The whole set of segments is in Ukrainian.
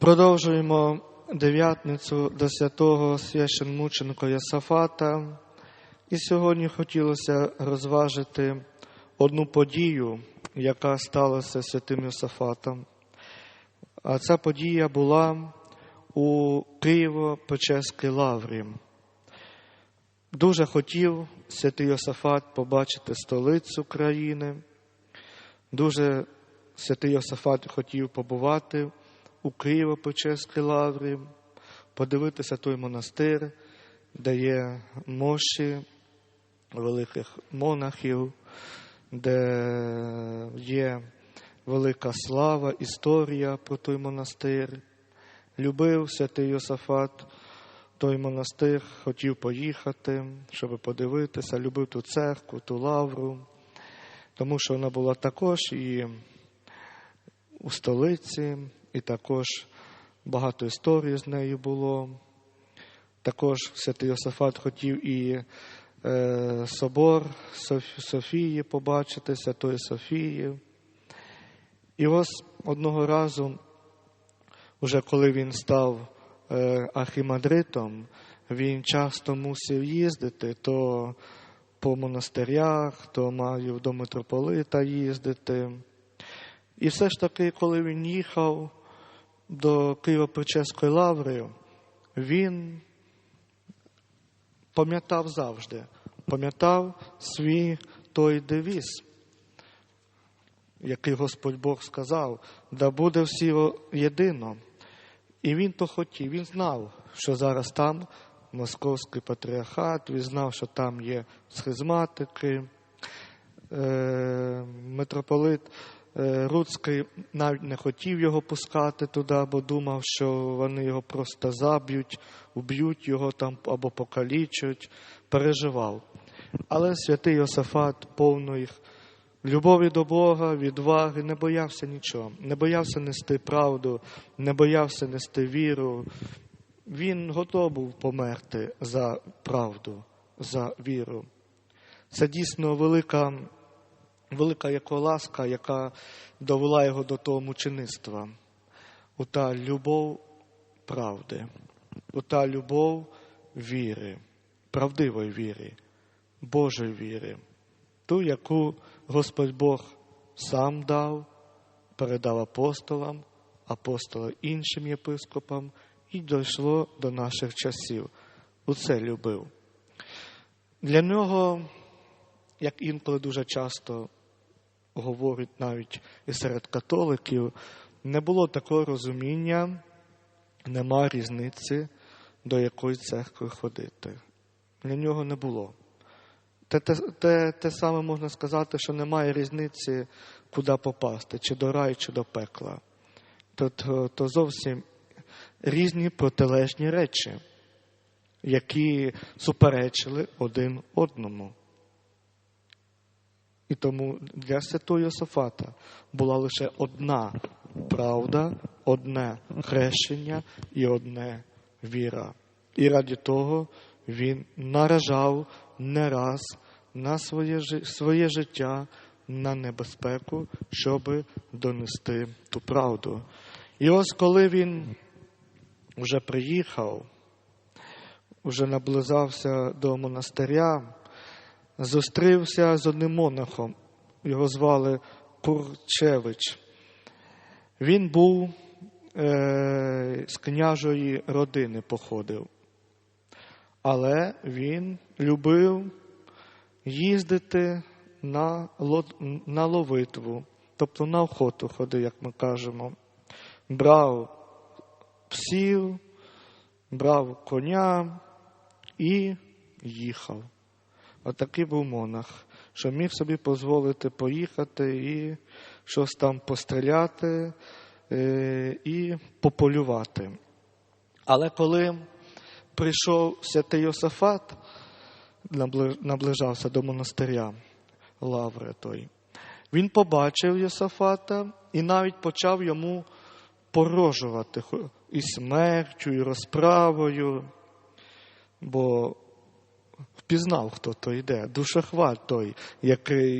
Продовжуємо дев'ятницю до святого священмученика Йосафата. І сьогодні хотілося розважити одну подію, яка сталася святим Йосафатом. А ця подія була у Києво-Печерській лаврі. Дуже хотів святий Йосафат побачити столицю країни. Дуже святий Йосафат хотів побувати у Києво-Печерській лаврі, подивитися той монастир, де є мощі великих монахів, де є велика слава, історія про той монастир. Любив святий Йосафат той монастир, хотів поїхати, щоб подивитися, любив ту церкву, ту лавру, тому що вона була також і у столиці, і також багато історій з нею було. Також святий Йосафат хотів і е, собор Софії побачити, Святої Софії. І ось одного разу, уже коли він став е, архімандритом, він часто мусив їздити то по монастирях, то мав до митрополита їздити. І все ж таки, коли він їхав до Києво-Печерської лаври, він пам'ятав завжди, пам'ятав свій той девіз, який Господь Бог сказав, да буде всі єдино. І він то хотів, він знав, що зараз там московський патріархат, він знав, що там є схизматики, митрополит. Руцький навіть не хотів його пускати туди, бо думав, що вони його просто заб'ють, уб'ють його там або покалічать, переживав. Але святий Йосафат, повної любові до Бога, відваги, не боявся нічого, не боявся нести правду, не боявся нести віру. Він готов був померти за правду, за віру. Це дійсно велика. Велика яко ласка, яка довела його до того мучеництва, у та любов правди, у та любов віри, правдивої віри, Божої віри, ту, яку Господь Бог сам дав, передав апостолам, апостоли іншим єпископам, і дійшло до наших часів. Усе любив. Для нього, як інколи дуже часто говорять навіть і серед католиків, не було такого розуміння, нема різниці, до якої церкви ходити. Для нього не було. Те, те, те, те саме можна сказати, що немає різниці, куди попасти, чи до раю, чи до пекла. То, то, то зовсім різні протилежні речі, які суперечили один одному. І тому для святого Йосафата була лише одна правда, одне хрещення і одне віра. І раді того він наражав не раз на своє, своє життя на небезпеку, щоб донести ту правду. І ось коли він вже приїхав, вже наблизався до монастиря, зустрівся з одним монахом, його звали Курчевич. Він був е, з княжої родини походив, але він любив їздити на на ловитву, тобто на охоту ходив, як ми кажемо. Брав псів, брав коня і їхав. Отакий був монах, що міг собі дозволити поїхати і щось там постріляти е, і пополювати. Але коли прийшов святий Йосафат, наближався до монастиря Лаври той, він побачив Йосафата і навіть почав йому порожувати і смертю, і розправою, бо впізнав, хто то йде, душохват той,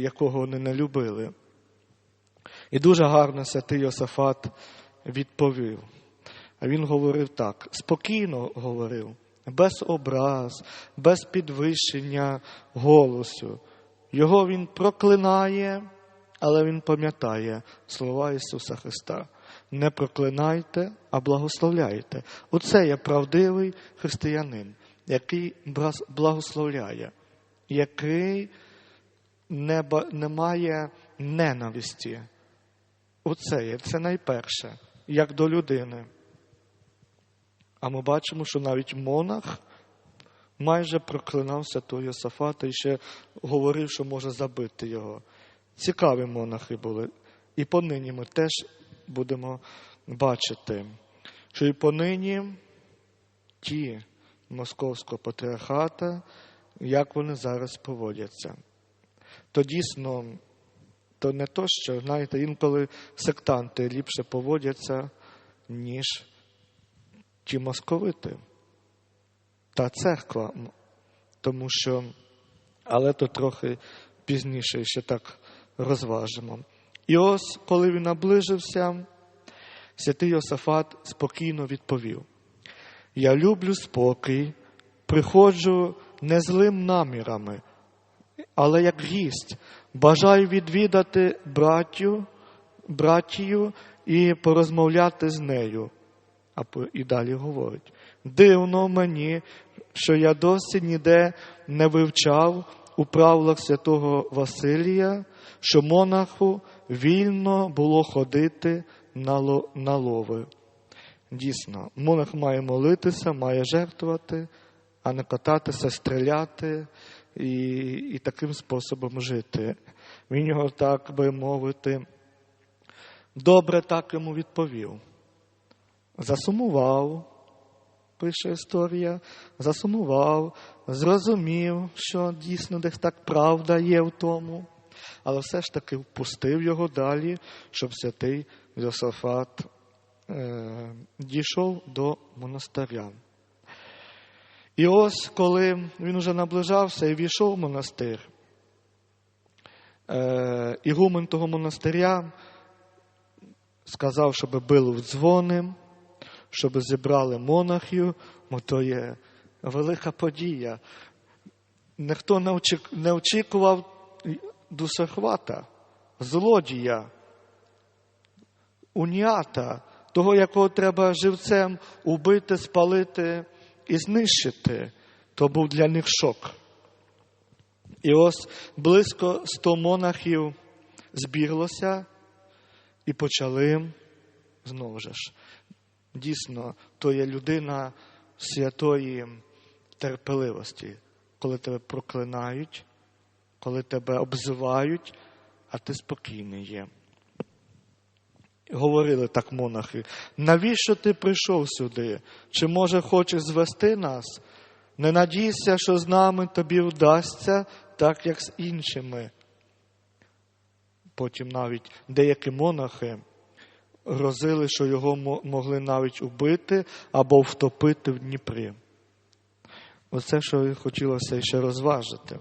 якого вони не любили. І дуже гарно святий Йосафат відповів. А він говорив так, спокійно говорив, без образ, без підвищення голосу. Його він проклинає, але він пам'ятає слова Ісуса Христа. Не проклинайте, а благословляйте. Оце є правдивий християнин, який благословляє, який не, має ненависті. Оце є, це найперше, як до людини. А ми бачимо, що навіть монах майже проклинав святого Йосафата і ще говорив, що може забити його. Цікаві монахи були. І понині ми теж будемо бачити, що і понині ті московського патріархата, як вони зараз поводяться. То дійсно, то не то, що, знаєте, інколи сектанти ліпше поводяться, ніж ті московити та церква, тому що, але то трохи пізніше ще так розважимо. І ось, коли він наближився, святий Йосафат спокійно відповів: Я люблю спокій, приходжу не злим намірами, але як гість, бажаю відвідати братю, братію і порозмовляти з нею. А і далі говорить: дивно мені, що я досі ніде не вивчав у правилах святого Василія, що монаху вільно було ходити на лови. Дійсно, монах має молитися, має жертвувати, а не кататися, стріляти і і таким способом жити. Він його, так би мовити, добре так йому відповів. Засумував, пише історія, засумував, зрозумів, що дійсно десь так правда є в тому, але все ж таки впустив його далі, щоб святий Йосафат дійшов до монастиря. І ось, коли він уже наближався і війшов в монастир, е, ігумен того монастиря сказав, щоб били в дзвони, щоб зібрали монахів, бо то є велика подія. Ніхто не очікував дусахвата, злодія, уніата, того, якого треба живцем убити, спалити і знищити, то був для них шок. І ось близько сто монахів збіглося і почали знову ж. Дійсно, то є людина святої терпеливості, коли тебе проклинають, коли тебе обзивають, а ти спокійний є. Говорили так монахи, навіщо ти прийшов сюди? Чи, може, хочеш звести нас? Не надійся, що з нами тобі вдасться, так як з іншими. Потім навіть деякі монахи грозили, що його могли навіть убити або втопити в Дніпрі. Оце, що хотілося ще розважити.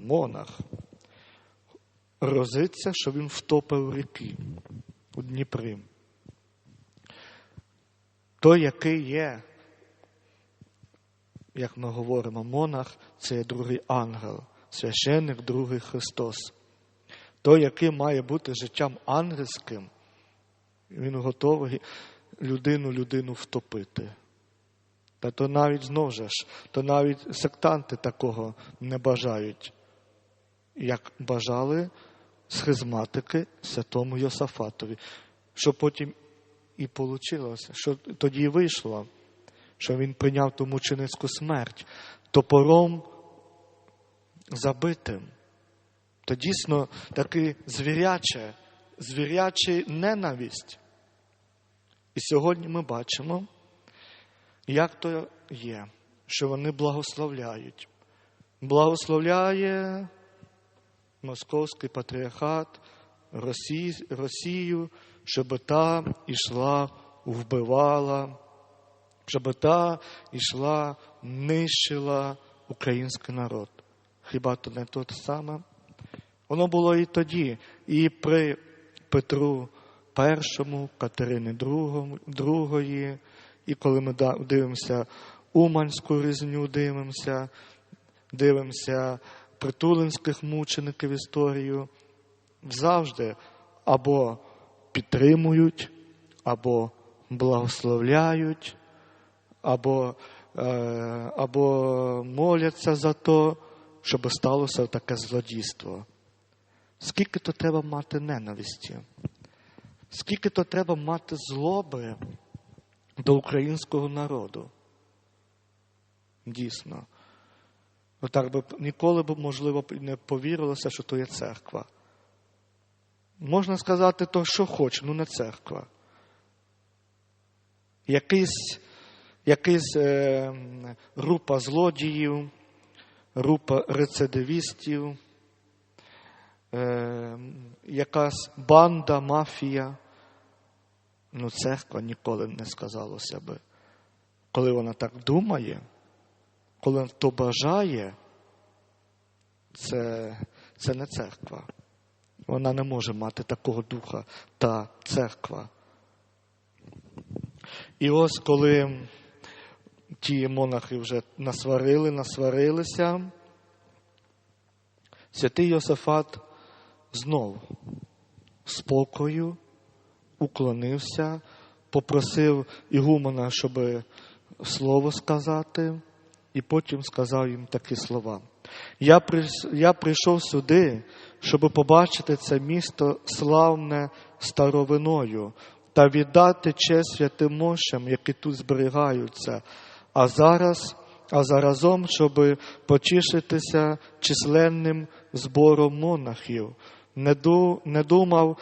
Монах грозиться, що він втопив ріки у Дніпрі. Той, який є, як ми говоримо, монах це є другий ангел, священник, другий Христос. Той, який має бути життям ангельським, він готовий людину людину втопити. Та то навіть знову ж, то навіть сектанти такого не бажають, як бажали схизматики святому Йосафатові, що потім і вийшло, що тоді і вийшло, що він прийняв ту мученицьку смерть топором забитим. То дійсно таке звіряче, звіряча ненависть. І сьогодні ми бачимо, як то є, що вони благословляють. Благословляє Московський патріархат Росію, щоб та йшла, вбивала, щоб та йшла, нищила український народ. Хіба то не те саме? Воно було і тоді, і при Петру І, Катерини II, І коли ми дивимося Уманську різню, дивимося, дивимося притулинських мучеників історію, завжди або підтримують, або благословляють, або, е, або моляться за то, щоб сталося таке злодійство. Скільки то треба мати ненависті? Скільки то треба мати злоби до українського народу? Дійсно. Отак би ніколи б, можливо, не повірилося, що то є церква. Можна сказати то, що хоче, ну не церква. Якийсь, якийсь е, група злодіїв, група рецидивістів, е, якась банда, мафія. Ну, церква ніколи не сказалося би. Коли вона так думає, коли вона то бажає, це, це не церква. Вона не може мати такого духа та церква. І ось коли ті монахи вже насварили, насварилися, святий Йосифат знов спокою уклонився, попросив Ігумена, щоб слово сказати, і потім сказав їм такі слова. Я я прийшов сюди, щоб побачити це місто славне старовиною та віддати честь святим мощам, які тут зберігаються, а зараз, а заразом, щоб потішитися численним збором монахів. Не думав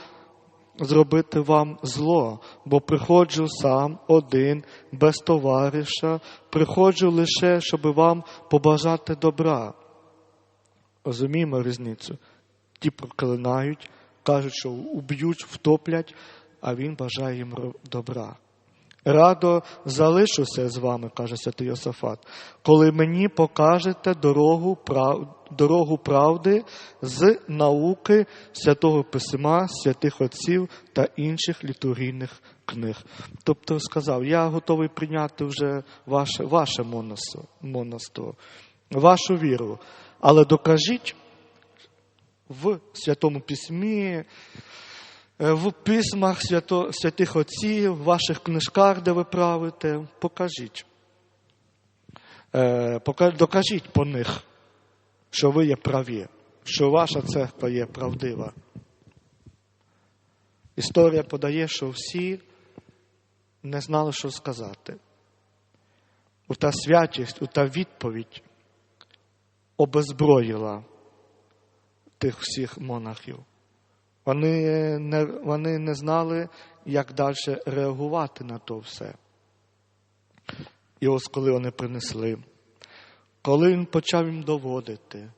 зробити вам зло, бо приходжу сам один, без товариша, приходжу лише, щоб вам побажати добра. Розуміємо різницю? Ті проклинають, кажуть, що уб'ють, втоплять, а він бажає їм добра. Радо залишуся з вами, каже святий Йосафат, коли мені покажете дорогу прав... дорогу правди з науки святого Письма, святих Отців та інших літургійних книг. Тобто сказав, я готовий прийняти вже ваше ваше монасто, вашу віру, але докажіть в Святому Письмі. Е, в письмах свято, святих отців, в ваших книжках, де ви правите, покажіть. Е, докажіть по них, що ви є праві, що ваша церква є правдива. Історія подає, що всі не знали, що сказати. У та святість, у та відповідь обезброїла тих всіх монахів. Вони не, вони не знали, як далі реагувати на то все. І ось коли вони принесли, коли він почав їм доводити,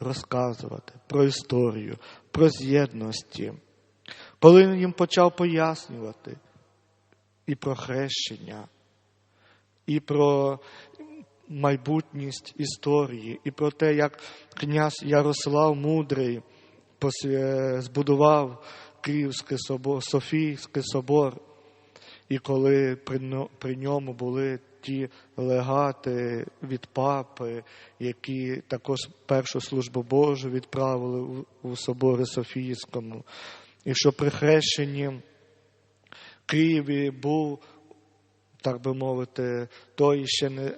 розказувати про історію, про з'єдності, коли він їм почав пояснювати і про хрещення, і про майбутність історії, і про те, як князь Ярослав Мудрий збудував Київський собор, Софійський собор, і коли при ньому були ті легати від папи, які також першу службу Божу відправили у соборі Софійському, і що при хрещенні Києві був. Так би мовити, той ще не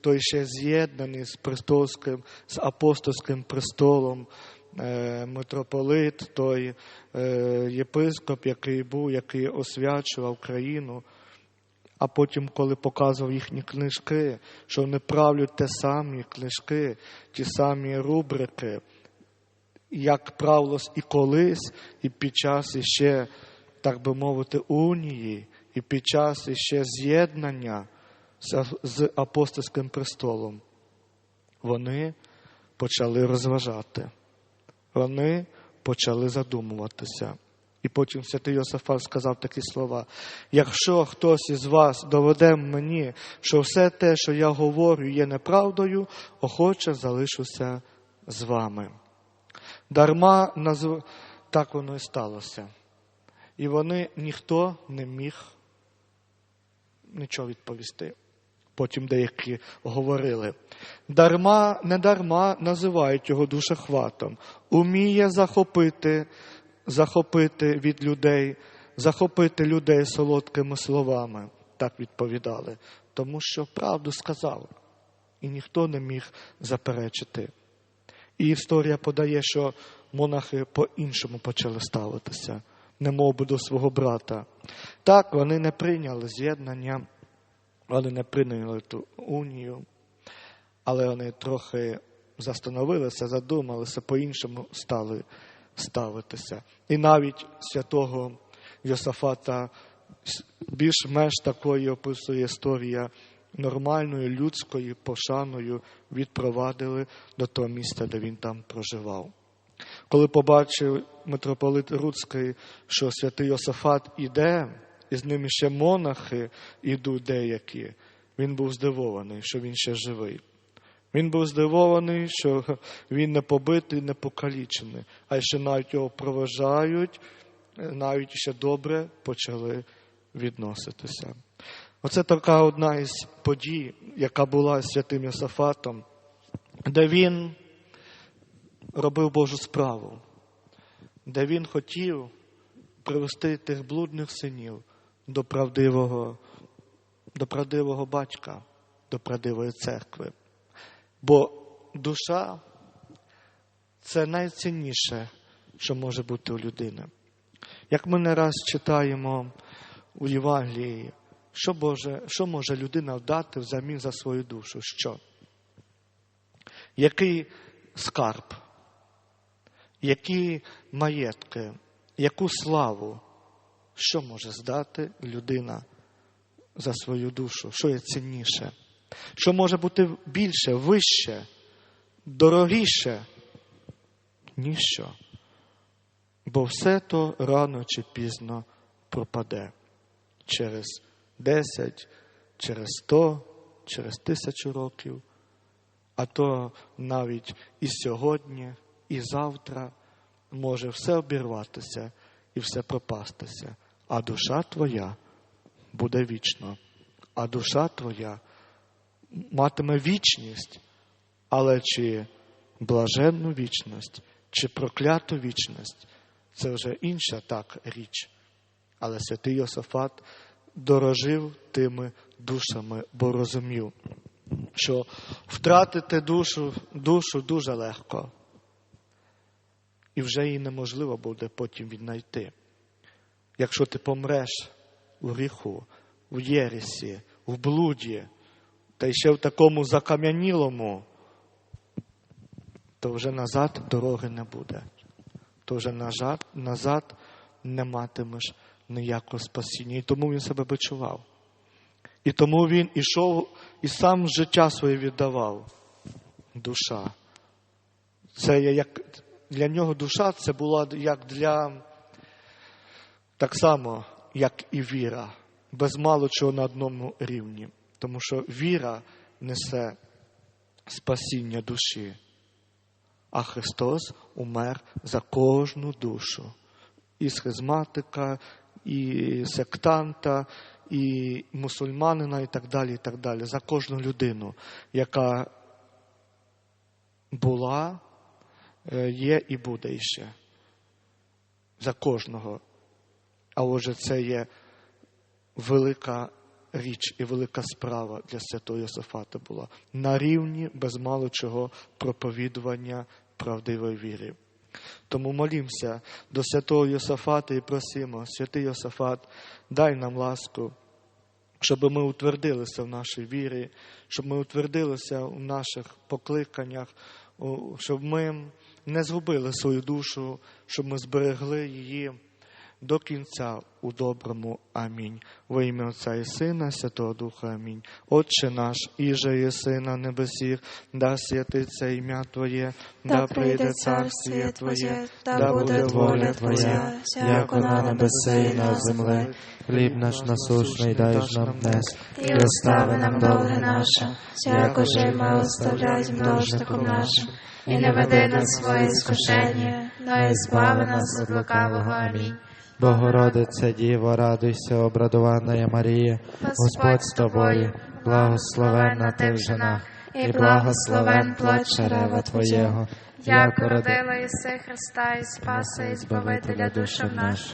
той ще з'єднаний з престолським, з апостольським престолом, Е, митрополит, той е, єпископ, який був, який освячував країну. А потім, коли показував їхні книжки, що вони правлять те самі книжки, ті самі рубрики, як правилось і колись, і під час іще, так би мовити, унії, і під час іще з'єднання з апостольським престолом, вони почали розважати вони почали задумуватися. І потім святий Йосифат сказав такі слова: якщо хтось із вас доведе мені, що все те, що я говорю, є неправдою, охоче залишуся з вами. Дарма назв... так воно і сталося. І вони ніхто не міг нічого відповісти. Потім деякі говорили. Дарма, не дарма називають його душехватом. Уміє захопити, захопити від людей, захопити людей солодкими словами. Так відповідали. Тому що правду сказав, і ніхто не міг заперечити. І історія подає, що монахи по-іншому почали ставитися, немов би до свого брата. Так, вони не прийняли з'єднання, вони не прийняли ту унію, але вони трохи застановилися, задумалися, по-іншому стали ставитися. І навіть святого Йосафата більш-менш такою описує історія нормальною людською пошаною відпровадили до того місця, де він там проживав. Коли побачив митрополит Руцький, що святий Йосафат іде, і з ними ще монахи йдуть деякі, він був здивований, що він ще живий. Він був здивований, що він не побитий, не покалічений, а ще навіть його проважають, навіть ще добре почали відноситися. Оце така одна із подій, яка була з святим Йосафатом, де він робив Божу справу, де він хотів привести тих блудних синів до правдивого, до правдивого батька, до правдивої церкви. Бо душа це найцінніше, що може бути у людини. Як ми не раз читаємо у Євангелії, що, Боже, що може людина вдати взамін за свою душу? Що? Який скарб, які маєтки, яку славу, що може здати людина за свою душу? Що є цінніше? Що може бути більше, вище, дорогіше? Ніщо. Бо все то рано чи пізно пропаде через 10, через 100, через тисячу років, а то навіть і сьогодні, і завтра може все обірватися і все пропастися, а душа твоя буде вічно, а душа твоя матиме вічність, але чи блаженну вічність, чи прокляту вічність це вже інша так річ. Але святий Йосафат дорожив тими душами, бо розумів, що втратити душу, душу дуже легко, і вже її неможливо буде потім віднайти. Якщо ти помреш у гріху, в єресі, в блуді, та ще в такому закам'янілому, то вже назад дороги не буде. То вже назад, назад не матимеш ніякого спасіння. І тому він себе бичував. І тому він ішов і сам життя своє віддавав. Душа. Це як для нього душа це була як для так само, як і віра, без мало чого на одному рівні. Тому що віра несе спасіння душі, а Христос умер за кожну душу. І схизматика, і сектанта, і мусульманина, і так далі, і так далі, за кожну людину, яка була, є і буде іще. За кожного. А отже, це є велика річ і велика справа для святого Йосифата була на рівні без мало чого проповідування правдивої віри. Тому молімося до святого Йосафата і просимо, святий Йосафат, дай нам ласку, щоб ми утвердилися в нашій вірі, щоб ми утвердилися в наших покликаннях, щоб ми не згубили свою душу, щоб ми зберегли її до кінця у доброму. Амінь. Во ім'я Отця і Сина, Святого Духа Амінь. Отче наш, іже єси на небесіх, да святиться ім'я Твоє, да прийде царствіє Твоє, да буде воля Твоя, як на небеси і на землі. Хліб наш насущний дай ж нам днес, і остави нам довге наше, якоже ми оставляємо должником нашим, і не веди нас своє скушення, но і збави нас від лукавого. Амінь. Богородице Діво, радуйся, обрадована Марія, Господь з тобою, благословенна ти в женах, і благословен плод чрева Твоєго, Як родила Іси Христа і Спаса і Збавителя душам нашим.